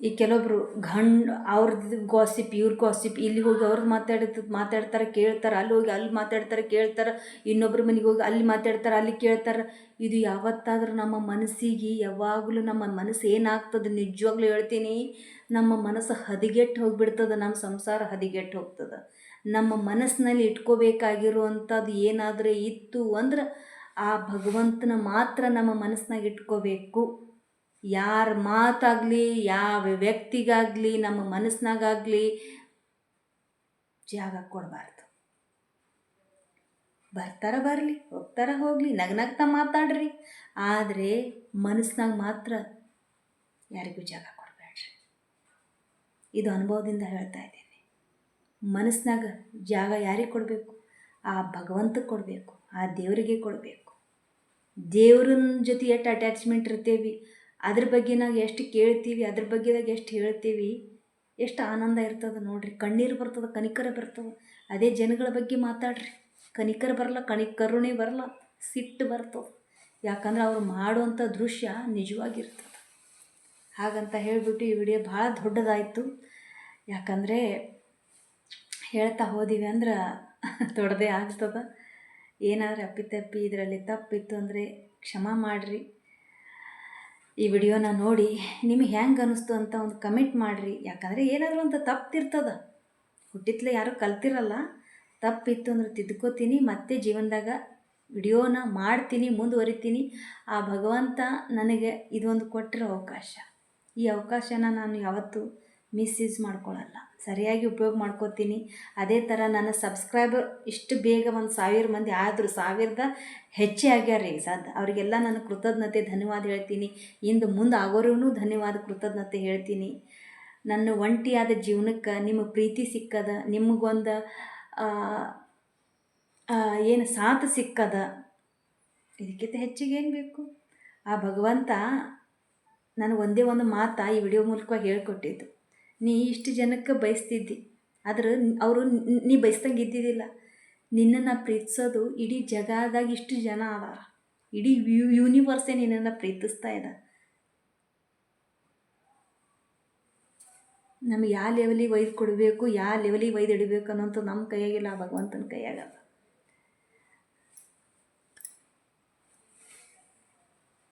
ಈ ಕೆಲವೊಬ್ರು ಗಂಡ್ ಅವ್ರದ್ದು ಗಾಸಿಪ್ ಇವ್ರ ಗಾಸಿಪ್ ಇಲ್ಲಿ ಹೋಗಿ ಅವ್ರದ್ದು ಮಾತಾಡಿದ್ದು ಮಾತಾಡ್ತಾರೆ, ಕೇಳ್ತಾರೆ, ಅಲ್ಲಿ ಹೋಗಿ ಅಲ್ಲಿ ಮಾತಾಡ್ತಾರೆ, ಕೇಳ್ತಾರೆ, ಇನ್ನೊಬ್ರ ಮನೆಗೆ ಹೋಗಿ ಅಲ್ಲಿ ಮಾತಾಡ್ತಾರೆ, ಅಲ್ಲಿ ಕೇಳ್ತಾರೆ. ಇದು ಯಾವತ್ತಾದರೂ ನಮ್ಮ ಮನಸ್ಸಿಗೆ ಯಾವಾಗಲೂ ನಮ್ಮ ಮನಸ್ಸು ಏನಾಗ್ತದೆ ನಿಜವಾಗ್ಲೂ ಹೇಳ್ತೀನಿ. ನಮ್ಮ ಮನಸ್ಸು ಹದಿಗೆಟ್ಟು ಹೋಗಿಬಿಡ್ತದೆ ನಮ್ಮ ಸಂಸಾರ ಹದಿಗೆಟ್ಟು ಹೋಗ್ತದೆ. ನಮ್ಮ ಮನಸ್ಸಿನಲ್ಲಿ ಇಟ್ಕೋಬೇಕಾಗಿರುವಂಥದ್ದು ಏನಾದರೂ ಇತ್ತು ಅಂದ್ರೆ ಆ ಭಗವಂತನ ಮಾತ್ರ ನಮ್ಮ ಮನಸ್ಸಿನಾಗ ಇಟ್ಕೋಬೇಕು. ಯಾರ ಮಾತಾಗಲಿ, ಯಾವ ವ್ಯಕ್ತಿಗಾಗಲಿ, ನಮ್ಮ ಮನಸ್ಸಿನಾಗಾಗಲಿ ಜಾಗ ಕೊಡಬಾರ್ದು. ಬರ್ತಾರ ಬರಲಿ, ಹೋಗ್ತಾರ ಹೋಗಲಿ ನಗ್ನಗ್ತಾ ಮಾತಾಡ್ರಿ. ಆದರೆ ಮನಸ್ಸಿನಾಗ ಮಾತ್ರ ಯಾರಿಗೂ ಜಾಗ ಕೊಡಬೇಡ್ರಿ ಇದು ಅನುಭವದಿಂದ ಹೇಳ್ತಾ ಇದ್ದೀನಿ. ಮನಸ್ಸಿನಾಗ ಜಾಗ ಯಾರಿಗೆ ಕೊಡಬೇಕು? ಆ ಭಗವಂತಕ್ಕೆ ಕೊಡಬೇಕು, ಆ ದೇವರಿಗೆ ಕೊಡಬೇಕು. ದೇವ್ರನ್ನ ಜೊತೆ ಎಷ್ಟು ಅಟ್ಯಾಚ್ಮೆಂಟ್ ಇರ್ತೀವಿ ಅದ್ರ ಬಗ್ಗೆ ನಾವು ಎಷ್ಟು ಕೇಳ್ತೀವಿ, ಅದ್ರ ಬಗ್ಗೆದಾಗ ಎಷ್ಟು ಹೇಳ್ತೀವಿ, ಎಷ್ಟು ಆನಂದ ಇರ್ತದೆ ನೋಡ್ರಿ. ಕಣ್ಣೀರು ಬರ್ತದೆ, ಕನಿಕರ ಬರ್ತದೆ. ಅದೇ ಜನಗಳ ಬಗ್ಗೆ ಮಾತಾಡ್ರಿ. ಕನಿಕರ ಬರಲ್ಲ, ಕಣಿ ಕರುಣೆ ಬರಲ್ಲ, ಸಿಟ್ಟು ಬರ್ತದೆ. ಯಾಕಂದ್ರೆ ಅವ್ರು ಮಾಡುವಂಥ ದೃಶ್ಯ ನಿಜವಾಗಿರ್ತದೆ. ಹಾಗಂತ ಹೇಳಿಬಿಟ್ಟು ಈ ವಿಡಿಯೋ ಭಾಳ ದೊಡ್ಡದಾಯಿತು. ಯಾಕಂದರೆ ಹೇಳ್ತಾ ಹೋದಿವಿ ಅಂದ್ರೆ ದೊಡ್ಡದೇ ಆಗ್ತದೆ. ಏನಾದರೂ ಅಪ್ಪಿತಪ್ಪಿ ಇದರಲ್ಲಿ ತಪ್ಪಿತ್ತು ಅಂದರೆ ಕ್ಷಮ ಮಾಡಿರಿ. ಈ ವಿಡಿಯೋನ ನೋಡಿ ನಿಮಗೆ ಹೆಂಗೆ ಅನ್ನಿಸ್ತು ಅಂತ ಒಂದು ಕಮೆಂಟ್ ಮಾಡಿರಿ. ಯಾಕಂದರೆ ಏನಾದರೂ ಒಂದು ತಪ್ಪಿರ್ತದ ಹುಟ್ಟಿತ್ಲೆ ಯಾರೂ ಕಲ್ತಿರಲ್ಲ. ತಪ್ಪಿತ್ತು ಅಂದ್ರೆ ತಿದ್ಕೋತೀನಿ, ಮತ್ತೆ ಜೀವನದಾಗ ವಿಡಿಯೋನ ಮಾಡ್ತೀನಿ, ಮುಂದುವರಿತೀನಿ. ಆ ಭಗವಂತ ನನಗೆ ಇದೊಂದು ಕೊಟ್ಟಿರೋ ಅವಕಾಶ. ಈ ಅವಕಾಶನ ನಾನು ಯಾವತ್ತೂ ಮಿಸ್ಯೂಸ್ ಮಾಡ್ಕೊಳ್ಳಲ್ಲ ಸರಿಯಾಗಿ ಉಪಯೋಗ ಮಾಡ್ಕೋತೀನಿ. ಅದೇ ಥರ ನನ್ನ ಸಬ್ಸ್ಕ್ರೈಬರ್ ಇಷ್ಟು ಬೇಗ ಒಂದು ಸಾವಿರ ಮಂದಿ ಆದರೂ ಸಾವಿರದ ಹೆಚ್ಚೇ ಆಗ್ಯಾರ ರೀ ಸದ್ ಅವರಿಗೆಲ್ಲ ನಾನು ಕೃತಜ್ಞತೆ ಧನ್ಯವಾದ ಹೇಳ್ತೀನಿ. ಇಂದು ಮುಂದೆ ಆಗೋರಿಗೂ ಧನ್ಯವಾದ, ಕೃತಜ್ಞತೆ ಹೇಳ್ತೀನಿ. ನನ್ನ ಒಂಟಿಯಾದ ಜೀವನಕ್ಕೆ ನಿಮ್ಮ ಪ್ರೀತಿ ಸಿಕ್ಕದ, ನಿಮಗೊಂದು ಏನು ಸಾಥ್ ಸಿಕ್ಕದ, ಇದಕ್ಕಿಂತ ಹೆಚ್ಚಿಗೆ ಏನು ಬೇಕು? ಆ ಭಗವಂತ ನನಗೆ ಒಂದೇ ಒಂದು ಮಾತಾ ಈ ವಿಡಿಯೋ ಮೂಲಕವಾಗಿ ಹೇಳ್ಕೊಟ್ಟಿದ್ದು. ನೀ ಇಷ್ಟು ಜನಕ್ಕೆ ಬಯಸ್ತಿದ್ದಿ, ಆದ್ರೆ ಅವರು ನೀ ಬಯಸ್ದಂಗೆ ಇದ್ದಿದ್ದಿಲ್ಲ. ನಿನ್ನನ್ನು ಪ್ರೀತಿಸೋದು ಇಡೀ ಜಗದಾಗ ಇಷ್ಟು ಜನ ಅದಾರ. ಇಡೀ ಯು ಯೂನಿವರ್ಸೇ ನಿನ್ನನ್ನು ಪ್ರೀತಿಸ್ತಾ ಇದೆ ನಮಗೆ ಯಾವ ಲೆವೆಲಿಗೆ ಒಯ್ದು ಕೊಡಬೇಕು ಯಾವ ಲೆವೆಲಿಗೆ ಒಯ್ದು ಇಡಬೇಕು ಅನ್ನೋಂಥ ನಮ್ಮ ಕೈಯಾಗಿಲ್ಲ ಭಗವಂತನ ಕೈಯಾಗ.